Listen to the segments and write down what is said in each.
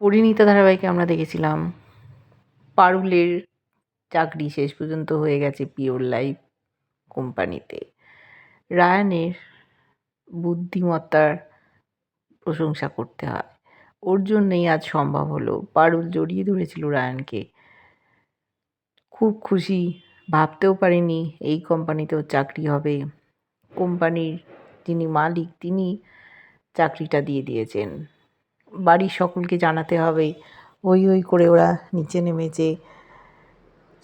পরিণীতা ধারাবাহিকে আমরা দেখেছিলাম। পারুলের চাকরি শেষ পর্যন্ত হয়ে গেছে পিওর লাইফ কোম্পানিতে। রায়ানের বুদ্ধিমত্তার প্রশংসা করতে হয়। ওর জন্যই আজ সম্ভব হলো। পারুল জড়িয়ে ধরেছিল রায়ানকে। খুব খুশি। ভাবতেও পারেনি এই কোম্পানিতেও চাকরি হবে। কোম্পানির যিনি মালিক, তিনি চাকরিটা দিয়ে দিয়েছেন। বাড়ির সকলকে জানাতে হবে। ওই ওই করে ওরা নিচে নেমেছে।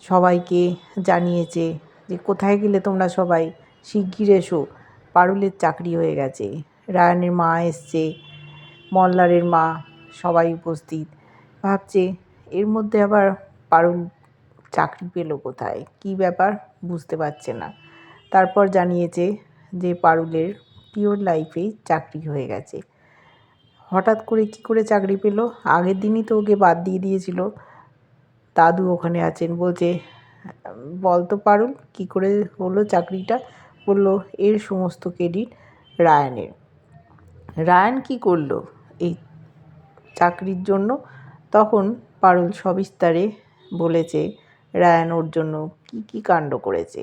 সবাইকে জানিয়েছে যে, কোথায় গেলে তোমরা সবাই? শিগগির এসো। পারুলের চাকরি হয়ে গেছে। রায়ানের মা এসছে। মল্লারের মা সবাই উপস্থিত। ভাবছে, এর মধ্যে আবার পারুল চাকরি পেল কোথায়? কি ব্যাপার? বুঝতে পারছে না। তারপর জানিয়েছে যে, পারুলের পিওর লাইফেই চাকরি হয়ে গেছে। হঠাৎ করে কি করে চাকরি পেল? আগের দিনই তো ওকে বাদ দিয়ে দিয়েছিল। দাদু ওখানে আছেন। বলছে, বল তো পারুল, কী করে হলো চাকরিটা? বলল, এর সমস্ত ক্রেডিট রায়ানের। রায়ান কি করল এই চাকরির জন্য? তখন পারুল সবিস্তারে বলেছে, রায়ান ওর জন্য কি কি কাণ্ড করেছে?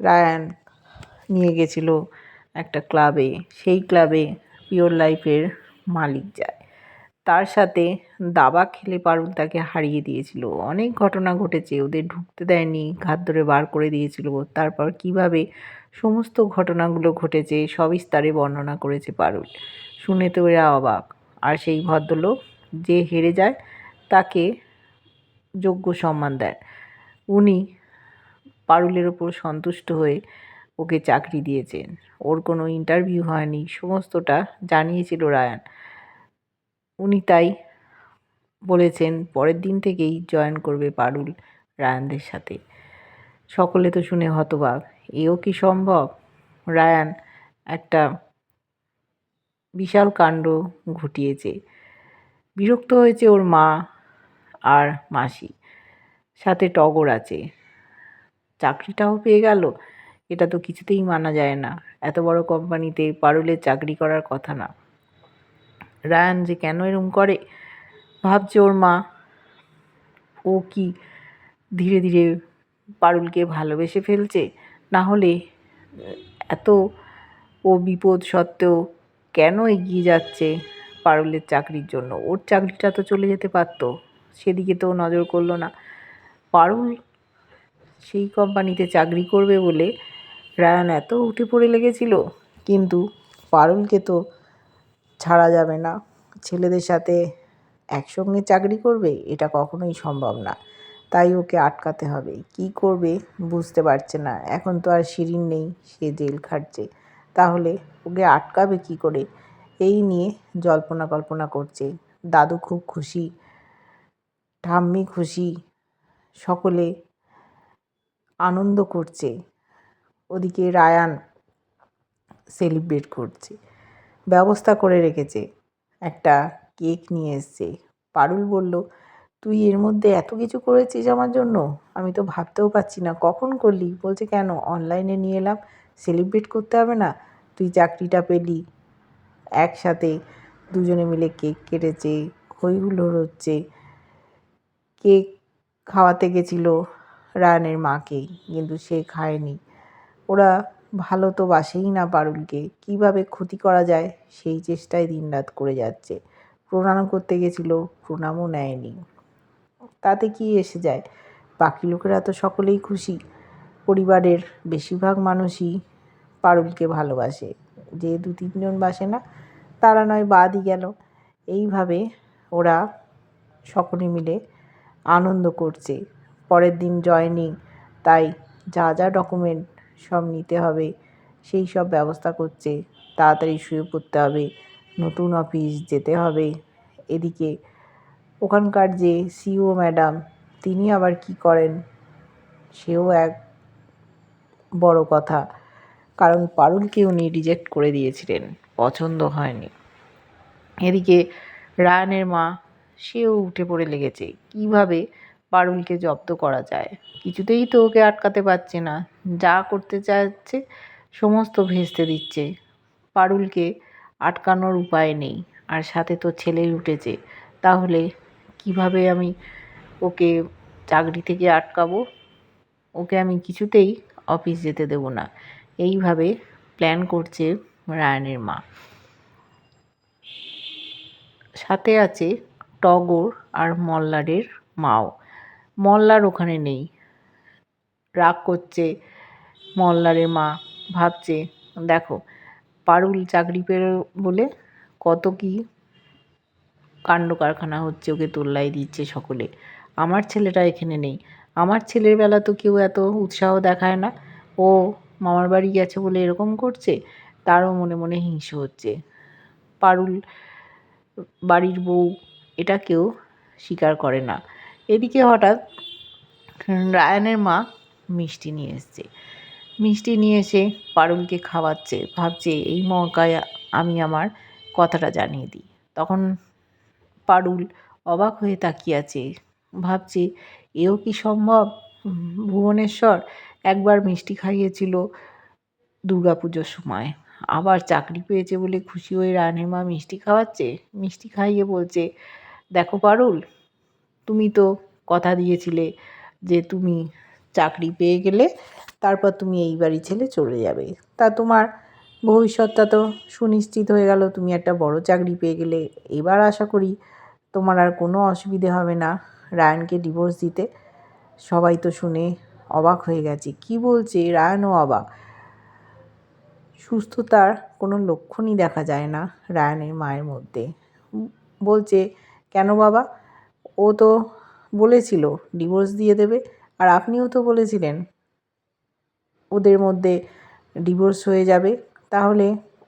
রায়ান নিয়ে গেছিল একটা ক্লাবে। সেই ক্লাবে পিওর লাইফের মালিক যায়। তার সাথে দাবা খেলে পারুল তাকে হারিয়ে দিয়েছিল। অনেক ঘটনা ঘটেছে, ওদের ঢুকতে দেয়নি, ঘাত ধরে বার করে দিয়েছিল। তারপর কীভাবে সমস্ত ঘটনাগুলো ঘটেছে সবিস্তারে বর্ণনা করেছে পারুল। শুনে তো এরা অবাক। আর সেই ভদ্রলোক যে হেরে যায়, তাকে যোগ্য সম্মান দেন উনি পারুলের ওপর সন্তুষ্ট হয়ে ওকে চাকরি দিয়েছেন। ওর কোনো ইন্টারভিউ হয়নি। সমস্তটা জানিয়েছিল রায়ান। উনি তাই বলেছেন, পরের দিন থেকেই জয়েন করবে পারুল রায়ানদের সাথে। সকলে তো শুনে হতবাক। এও কি সম্ভব? রায়ান একটা বিশাল কাণ্ড ঘটিয়েছে। বিরক্ত হয়েছে ওর মা আর মাসি। সাথে টগর আছে। চাকরিটাও পেয়ে গেল। এটা তো কিছুতেই মানা যায় না। এত বড় কোম্পানিতে পারুলের চাকরি করার কথা না। রায়ান যে কেন এরম করে? ভাবছে ওর মা। ও কি ধীরে ধীরে পারুলকে ভালোবেসে ফেলছে? না হলে এত ও বিপদ সত্ত্বেও কেন এগিয়ে যাচ্ছে পারুলের চাকরির জন্য? ওর চাকরিটা তো চলে যেতে পারতো। সেদিকে তো নজর করল না। পারুল সেই কোম্পানিতে চাকরি করবে বলে রায়ান এত উঠে পড়ে লেগেছিল, কিন্তু পারুলকে তো ছাড়া যাবে না। ছেলেদের সাথে একসঙ্গে চাকরি করবে, এটা কখনোই সম্ভব না। তাই ওকে আটকাতে হবে। কি করবে বুঝতে পারছে না। এখন তো আর শিরিন নেই, সে জেল খাটছে। তাহলে ওকে আটকাবে কি করে? এই নিয়ে জল্পনা কল্পনা করছে। দাদু খুব খুশি, ঠাম্মি খুশি, সকলে আনন্দ করছে। ওদিকে রায়ান সেলিব্রেট করছে। ব্যবস্থা করে রেখেছে। একটা কেক নিয়ে এসছে। পারুল বলল, তুই এর মধ্যে এত কিছু করেছিস আমার জন্য? আমি তো ভাবতেও পারছি না। কখন করলি? বলছে, কেন? অনলাইনে নিয়ে এলাম। সেলিব্রেট করতে হবে না। তুই চাকরিটা পেলি। একসাথে দুজনে মিলে কেক কেটেছে হইহুল্লোড় হচ্ছে। কেক খাওয়াতে গেছিল রায়ানের মাকে, কিন্তু সে খায়নি। ওরা ভালো তো বাসেই না পারুলকে। কীভাবে ক্ষতি করা যায় সেই চেষ্টায় দিনরাত করে যাচ্ছে। প্রণাম করতে গেছিল, প্রণামও নেয়নি। তাতে কি এসে যায়? বাকি লোকেরা তো সকলেই খুশি। পরিবারের বেশিরভাগ মানুষই পারুলকে ভালোবাসে। যে দু তিনজন বাসে না, তারা নয়, বাদই গেল। এইভাবে ওরা সকলে মিলে আনন্দ করছে। পরের দিন জয়নিং তাই যা যা ডকুমেন্ট সব নিতে হবে। সেই সব ব্যবস্থা করছে। তাড়াতাড়ি শুয়ে পড়তে হবে। নতুন অফিস যেতে হবে। এদিকে ওখানকার যে সিও ম্যাডাম, তিনি আবার কি করেন? সেও এক বড় কথা। কারণ পারুলকে উনি রিজেক্ট করে দিয়েছিলেন। পছন্দ হয়নি। এদিকে রায়ানের মা, সেও উঠে পড়ে লেগেছে। কীভাবে পারুলকে জব্দ করা যায়। কিছুতেই তো ওকে আটকাতে পারছে না। যা করতে চাচ্ছে, সমস্ত ভেস্তে দিচ্ছে। পারুলকে আটকানোর উপায় নেই। আর সাথে তো ছেলেই উঠেছে তাহলে কীভাবে আমি ওকে চাকরি থেকে আটকাবো? ওকে আমি কিছুতেই অফিস যেতে দেবো না। এইভাবে প্ল্যান করছে রায়ানের মা। সাথে আছে টগর আর মল্লারের মাও। মল্লার ওখানে নেই। রাগ করছে মল্লারের মা, ভাবছে, দেখো, পারুল চাকরি পেল বলে কত কি কাণ্ড কারখানা হচ্ছে ওকে তোল্লাই দিচ্ছে সকলে। আমার ছেলেটা এখানে নেই। আমার ছেলের বেলা তো কেউ এত উৎসাহ দেখায় না। ও মামার বাড়ি গেছে বলে এরকম করছে, তারও মনে মনে হিংসে হচ্ছে। পারুল বাড়ির বউ, এটা কেউ স্বীকার করে না। এদিকে হঠাৎ রায়ানের মা মিষ্টি নিয়ে এসছে। মিষ্টি নিয়ে এসে পারুলকে খাওয়াচ্ছে, ভাবছে এই মৌকায় আমি আমার কথাটা জানিয়ে দিই। তখন পারুল অবাক হয়ে তাকিয়ে আছে, ভাবছে এও কি সম্ভব? ভুবনেশ্বর একবার মিষ্টি খাইয়েছিল দুর্গাপুজোর সময়, আবার চাকরি পেয়েছে বলে খুশি হয়ে রানের মা মিষ্টি খাওয়াচ্ছে? মিষ্টি খাইয়ে বলছে, দেখো পারুল তুমি তো কথা দিয়েছিলে যে তুমি চাকরি পেয়ে গেলে তারপর তুমি এই বাড়ি ছেলে চলে যাবে। তা তোমার ভবিষ্যৎটা তো সুনিশ্চিত হয়ে গেল, তুমি একটা বড় চাকরি পেয়ে গেলে। এবার আশা করি তোমার আর কোনো অসুবিধে হবে না রায়ানকে ডিভোর্স দিতে। সবাই তো শুনে অবাক হয়ে গেছে। কি বলছে রায়ানও অবাক? সুস্থতার কোনো লক্ষণই দেখা যায় না রায়ানের মায়ের মধ্যে। বলছে, কেন বাবা? ও তো বলেছিল ডিভোর্স দিয়ে দেবে। আর আপনিও তো বলেছিলেন, ওদের মধ্যে ডিভোর্স হয়ে যাবে। তাহলে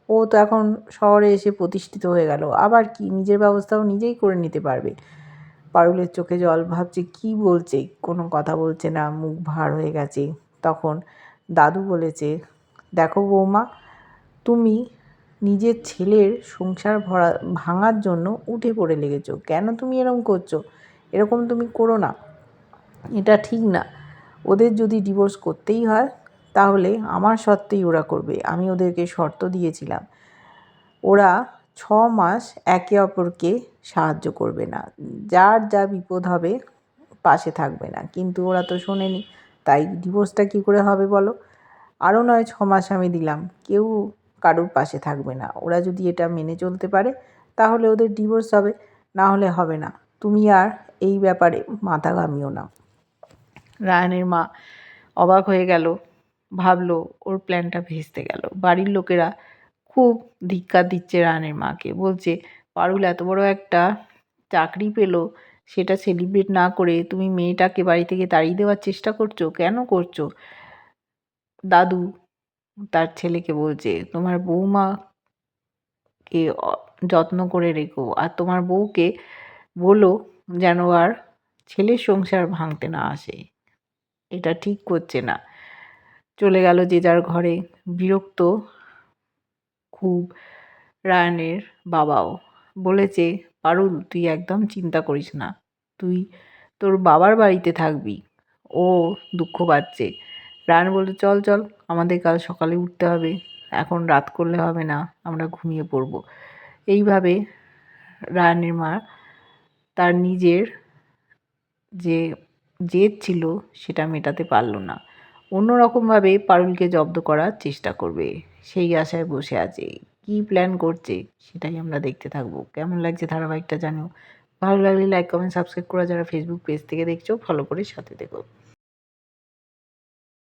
ও তো এখন শহরে এসে প্রতিষ্ঠিত হয়ে গেল। আবার কি? নিজের ব্যবস্থাও নিজেই করে নিতে পারবে। পারুলের চোখে জল ভাবছে, কি বলছে? কোনো কথা বলছে না, মুখ ভার হয়ে গেছে। তখন দাদু বলেছে, দেখো বৌমা, তুমি নিজের ছেলের সংসার ভরা, ভাঙার জন্য উঠে পড়ে লেগেছো। কেন তুমি এরকম করছ? এরকম তুমি করো না। এটা ঠিক না। ওদের যদি ডিভোর্স করতেই হয়, তাহলে আমার সত্ত্বেই ওরা করবে। আমি ওদেরকে শর্ত দিয়েছিলাম। ওরা ছ মাস একে অপরকে সাহায্য করবে না। যার যা বিপদ হবে, পাশে থাকবে না। কিন্তু ওরা তো শোনেনি। তাই ডিভোর্সটা কী করে হবে বলো? আরও নয়, ছ মাস আমি দিলাম। কেউ কারোর পাশে থাকবে না। ওরা যদি এটা মেনে চলতে পারে, তাহলে ওদের ডিভোর্স হবে। না হলে হবে না। তুমি আর এই ব্যাপারে মাথা ঘামিও না। রায়ানের মা অবাক হয়ে গেল, ভাবলো ওর প্ল্যানটা ভেস্তে গেল। বাড়ির লোকেরা খুব ধিক্কার দিচ্ছে রায়ানের মাকে, বলছে, পারুল, এত বড় একটা চাকরি পেল, সেটা সেলিব্রেট না করে তুমি মেয়েটাকে বাড়ি থেকে তাড়িয়ে দেওয়ার চেষ্টা করছ? কেন করছ? দাদু তার ছেলেকে বলছে, তোমার বৌমাকে যত্ন করে রেখো, আর তোমার বউকে বলো যেন আর ছেলের সংসার ভাঙতে না আসে। এটা ঠিক করছে না। চলে গেল যে যার ঘরে বিরক্ত খুব রায়ানের বাবাও। বলেছে, পারুল, তুই একদম চিন্তা করিস না। তুই তোর বাবার বাড়িতে থাকবি। ও দুঃখ পাচ্ছে। রায়ন বলতে চল চল, আমাদের কাল সকালে উঠতে হবে। এখন রাত করলে হবে না, আমরা ঘুমিয়ে পড়ব। এইভাবে রায়ানের মা তার নিজের যে জেদ ছিল সেটা মেটাতে পারল না। অন্যরকমভাবে পারুলকে জব্দ করার চেষ্টা করবে। সেই আশায় বসে আছে। কি প্ল্যান করছে সেটাই আমরা দেখতে থাকব। কেমন লাগছে ধারাবাহিকটা জানো ভালো লাগলে লাইক কমেন্ট সাবস্ক্রাইব করা যারা ফেসবুক পেজ থেকে দেখছ ফলো করে সাথে দেখো